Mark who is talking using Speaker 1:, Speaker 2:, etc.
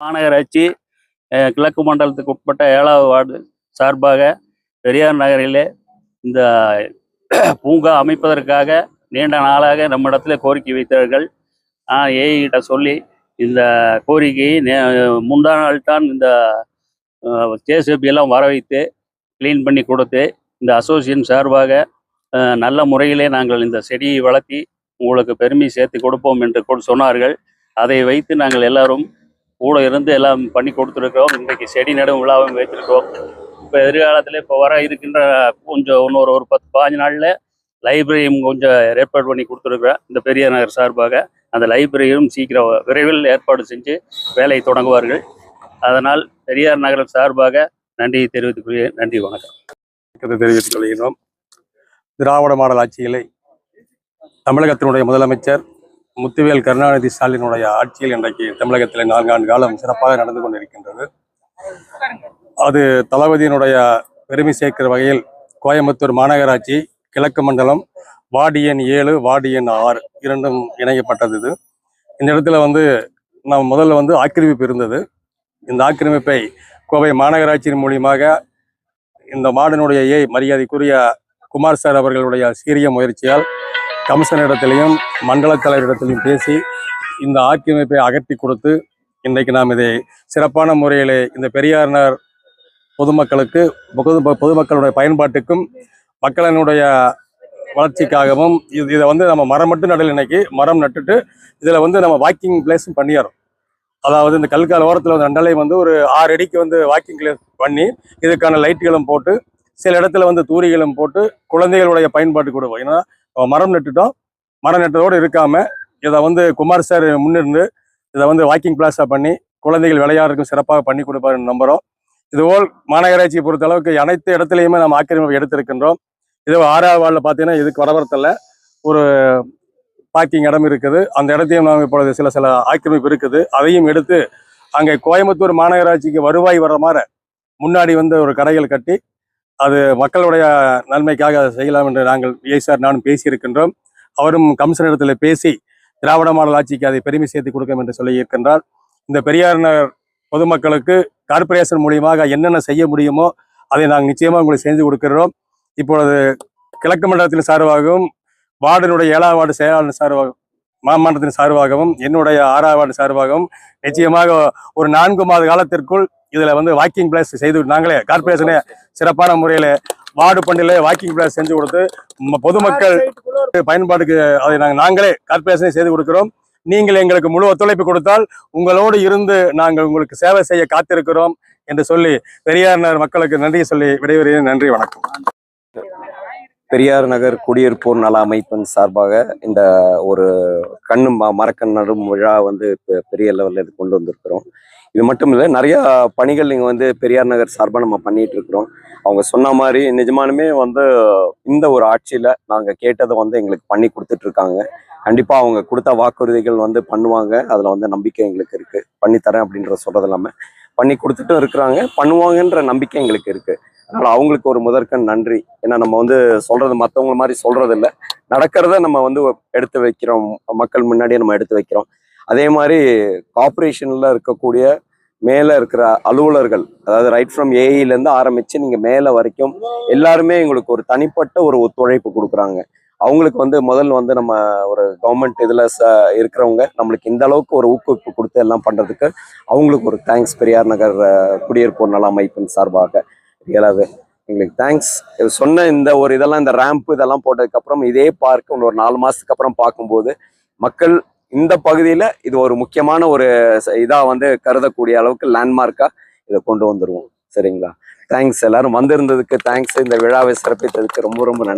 Speaker 1: மாநகராட்சி கிழக்கு மண்டலத்துக்கு உட்பட்ட ஏழாவது வார்டு சார்பாக பெரியார் நகரிலே இந்த பூங்கா அமைப்பதற்காக நீண்ட நாளாக நம்மிடத்தில் கோரிக்கை வைத்தார்கள். நான் ஏஐ கிட்ட சொல்லி இந்த கோரிக்கையை நே முந்தா நாள் தான் இந்த ஜேசிபியெல்லாம் வர வைத்து க்ளீன் பண்ணி கொடுத்து இந்த அசோசியேஷன் சார்பாக நல்ல முறையிலே நாங்கள் இந்த செடியை வளர்த்தி உங்களுக்கு பெருமை சேர்த்து கொடுப்போம் என்று சொன்னார்கள். அதை வைத்து நாங்கள் எல்லாரும் கூட இருந்து எல்லாம் பண்ணி கொடுத்துருக்கிறோம். இன்றைக்கு செடி நடும் விழாவும் வைத்திருக்கிறோம். இப்போ எதிர்காலத்தில் இப்போ வர இருக்கின்ற கொஞ்சம் இன்னொரு ஒரு பத்து பதினஞ்சு நாளில் லைப்ரரியும் கொஞ்சம் ஏற்பாடு பண்ணி கொடுத்துருக்குறேன் இந்த பெரிய நகர் சார்பாக அந்த லைப்ரரியும் சீக்கிரம் விரைவில் ஏற்பாடு செஞ்சு வேலையை தொடங்குவார்கள். அதனால் பெரியார் நகர் சார்பாக நன்றியை தெரிவித்துக் நன்றி வணக்கம்.
Speaker 2: தெரிவித்துக் கொள்கிறோம். திராவிட மாடல் ஆட்சிகளை தமிழகத்தினுடைய முதலமைச்சர் முத்துவேல் கருணாநிதி ஸ்டாலினுடைய ஆட்சியில் இன்றைக்கு தமிழகத்தில் நான்காண்டு காலம் சிறப்பாக நடந்து கொண்டிருக்கின்றது. அது தளபதியினுடைய பெருமை சேர்க்கிற வகையில் கோயம்புத்தூர் மாநகராட்சி கிழக்கு மண்டலம் வார்டு எண் ஏழு வார்டு எண் ஆறு இரண்டும் இணைக்கப்பட்டது இது. இந்த இடத்துல வந்து நாம் முதல்ல வந்து ஆக்கிரமிப்பு இருந்தது. இந்த ஆக்கிரமிப்பை கோவை மாநகராட்சியின் மூலியமாக இந்த மாடனுடைய ஏ மரியாதைக்குரிய குமார் சார் அவர்களுடைய சீரிய முயற்சியால் கமிஷனரிடத்திலையும் மண்டல தலைவரிடத்திலையும் பேசி இந்த ஆக்கிரமிப்பை அகற்றி கொடுத்து இன்றைக்கு நாம் இதை சிறப்பான முறையில் இந்த பெரியாரினர் பொதுமக்களுக்கு பொது பொதுமக்களுடைய பயன்பாட்டுக்கும் மக்களினுடைய வளர்ச்சிக்காகவும் இது இதை வந்து நம்ம மரம் மட்டும் நடல இன்னைக்கு மரம் நட்டுட்டு இதில் வந்து நம்ம வாக்கிங் பிளேஸும் பண்ணிடுறோம் அதாவது இந்த கல்கால ஓரத்தில் வந்து ரெண்டாலையும் வந்து ஒரு ஆறு அடிக்கு வந்து வாக்கிங் பிளேஸ் பண்ணி இதுக்கான லைட்டுகளும் போட்டு சில இடத்துல வந்து தூரிகளும் போட்டு குழந்தைகளுடைய பயன்பாட்டு கொடுவோம் ஏன்னா மரம் நட்டுட்டோம் மரம் நட்டதோடு இருக்காம இதை வந்து குமார் சார் முன்னிருந்து இதை வந்து வாக்கிங் பிளாஸாக பண்ணி குழந்தைகள் விளையாடுறதுக்கும் சிறப்பாக பண்ணி கொடுப்பாருன்னு நம்புகிறோம் இதுபோல் மாநகராட்சியை பொறுத்த அளவுக்கு அனைத்து இடத்துலையுமே நம்ம ஆக்கிரமிப்பு எடுத்திருக்கின்றோம். இதே ஆறாவது வார்டில் பார்த்தீங்கன்னா இதுக்கு வரவரத்தில் ஒரு பார்க்கிங் இடம் இருக்குது. அந்த இடத்தையும் நாம் இப்பொழுது சில சில ஆக்கிரமிப்பு இருக்குது. அதையும் எடுத்து அங்கே கோயம்புத்தூர் மாநகராட்சிக்கு வருவாய் வர மாதிரி முன்னாடி வந்து ஒரு கடைகள் கட்டி அது மக்களுடைய நன்மைக்காக அதை செய்யலாம் என்று நாங்கள் விஐ நானும் பேசியிருக்கின்றோம். அவரும் கமிஷனரிடத்தில் பேசி திராவிட மாடல் ஆட்சிக்கு அதை பெருமை சேர்த்து கொடுக்கும் என்று சொல்லியிருக்கின்றார். இந்த பெரியார் நகர் பொதுமக்களுக்கு கார்ப்பரேஷன் மூலியமாக என்னென்ன செய்ய முடியுமோ அதை நாங்கள் நிச்சயமாக உங்களுக்கு செஞ்சு கொடுக்கிறோம். இப்பொழுது கிழக்கு மண்டலத்தின் சார்பாகவும் வார்டினுடைய ஏழாவது வார்டு செயலாளர் சார்பாக மாமன்றத்தின் சார்பாகவும் என்னுடைய ஆறாவது வார்டு சார்பாகவும் நிச்சயமாக ஒரு நான்கு மாத காலத்திற்குள் இதுல வந்து வாக்கிங் பிளேஸ் செய்து நாங்களே கார்பரேஷனே சிறப்பான முறையில வார்டு பண்டில வாக்கிங் பிளேஸ் செஞ்சு கொடுத்து பொதுமக்கள் பயன்பாட்டுக்கு அதை நாங்கள் நாங்களே கார்பரேஷனே செய்து கொடுக்கிறோம். நீங்கள் எங்களுக்கு முழு ஒத்துழைப்பு கொடுத்தால் உங்களோடு இருந்து நாங்கள் உங்களுக்கு சேவை செய்ய காத்திருக்கிறோம் என்று சொல்லி பெரியார் நகர் மக்களுக்கு நன்றி சொல்லி விடைபெறுகிறேன். நன்றி வணக்கம்.
Speaker 3: பெரியார் நகர் குடியிருப்போர் நல அமைப்பின் சார்பாக இந்த ஒரு கண்ணு ம மரக்கண் நடும் விழா வந்து பெ- பெரிய லெவலில் இது கொண்டு வந்திருக்கிறோம். இது மட்டும் இல்லை நிறையா பணிகள் இங்கே வந்து பெரியார் நகர் சார்பாக நம்ம பண்ணிட்டு இருக்கிறோம். அவங்க சொன்ன மாதிரி நிஜமானுமே வந்து இந்த ஒரு ஆட்சியில் நாங்கள் கேட்டதை வந்து எங்களுக்கு பண்ணி கொடுத்துட்டு இருக்காங்க. கண்டிப்பாக அவங்க கொடுத்த வாக்குறுதிகள் வந்து பண்ணுவாங்க. அதில் வந்து நம்பிக்கை எங்களுக்கு இருக்குது பண்ணித்தரேன் அப்படின்ற சொல்கிறது இல்லாமல் பண்ணி கொடுத்துட்டும் இருக்கிறாங்க. பண்ணுவாங்கன்ற நம்பிக்கை எங்களுக்கு இருக்குது அதனால் அவங்களுக்கு ஒரு முதற்கண் நன்றி. ஏன்னா நம்ம வந்து சொல்கிறது மற்றவங்க மாதிரி சொல்கிறதில்ல இல்ல. நடக்கிறத நம்ம வந்து எடுத்து வைக்கிறோம். மக்கள் முன்னாடியே நம்ம எடுத்து வைக்கிறோம். அதே மாதிரி கார்பரேஷனில் இருக்கக்கூடிய மேலே இருக்கிற அலுவலர்கள் அதாவது ரைட் ஃப்ரம் ஏஐலேருந்து ஆரம்பித்து நீங்கள் மேலே வரைக்கும் எல்லாருமே எங்களுக்கு ஒரு தனிப்பட்ட ஒரு ஒத்துழைப்பு கொடுக்குறாங்க. அவங்களுக்கு வந்து முதல்ல வந்து நம்ம ஒரு கவர்மெண்ட் இதில் ச இருக்கிறவங்க நம்மளுக்கு இந்த அளவுக்கு ஒரு ஊக்குவிப்பு கொடுத்து எல்லாம் பண்ணுறதுக்கு அவங்களுக்கு ஒரு தேங்க்ஸ் பெரியார் நகர் குடியிருப்பு நல அமைப்பின் சார்பாக. ரியலாகவே எங்களுக்கு தேங்க்ஸ் சொன்ன இந்த ஒரு இதெல்லாம் இந்த ரேம்ப் இதெல்லாம் போட்டதுக்கப்புறம் இதே பார்க் ஒரு நாலு மாதத்துக்கு அப்புறம் பார்க்கும்போது மக்கள் இந்த பகுதியில இது ஒரு முக்கியமான ஒரு இதாக இதா வந்து கருதக்கூடிய அளவுக்கு லேண்ட்மார்க்கா இதை கொண்டு வந்துருவோம். சரிங்களா? தேங்க்ஸ் எல்லாரும் வந்திருந்ததுக்கு தேங்க்ஸ் இந்த விழாவை சிறப்பித்ததுக்கு ரொம்ப ரொம்ப நன்றி.